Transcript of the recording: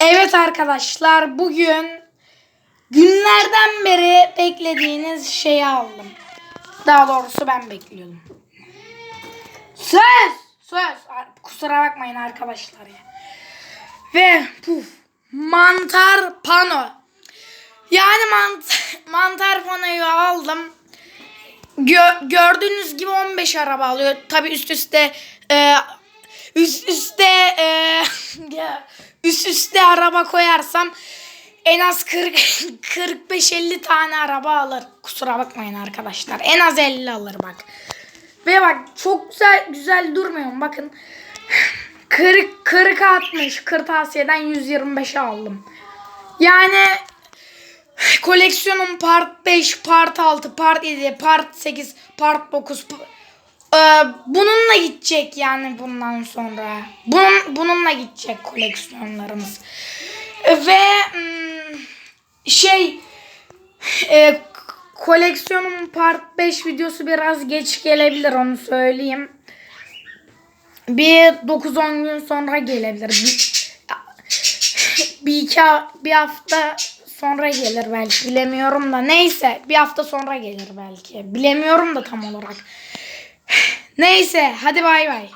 Evet arkadaşlar bugün günlerden beri beklediğiniz şeyi aldım. Daha doğrusu ben bekliyordum. Söz! Söz! Kusura bakmayın arkadaşlar ya. Ve puf mantar pano. Yani mant mantar panoyu aldım. Gö- gördüğünüz gibi 15 araba alıyor. Tabi üst üste e, üst üste e, üst üste araba koyarsam en az 40 45-50 tane araba alır. Kusura bakmayın arkadaşlar. En az 50 alır bak. Ve bak çok güzel güzel durmuyor mu? Bakın 40 40 60 kırtasiyeden 125'e aldım. Yani koleksiyonum part 5, part 6, part 7, part 8, part 9. Ee, bununla gidecek yani bundan sonra. Bunun, bununla gidecek koleksiyonlarımız. Ve hmm, şey e, koleksiyonum part 5 videosu biraz geç gelebilir onu söyleyeyim. Bir 9-10 gün sonra gelebilir. Bir, bir iki bir hafta sonra gelir belki bilemiyorum da neyse bir hafta sonra gelir belki bilemiyorum da tam olarak neyse hadi bay bay